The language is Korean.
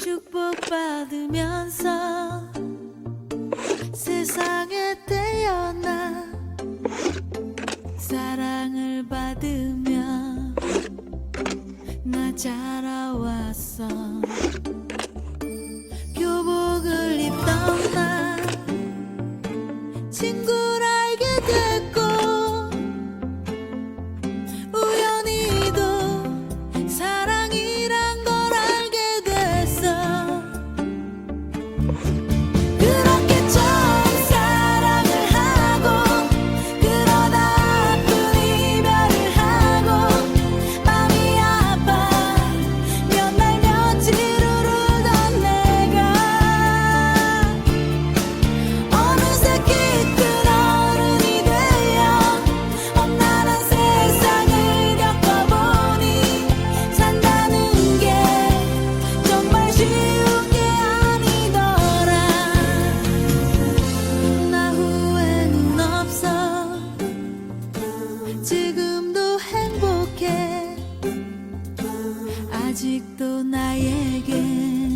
축복받으면서 세상에 태어나 사랑을 받으며 나 자라왔어 Peace. 아직도 나에게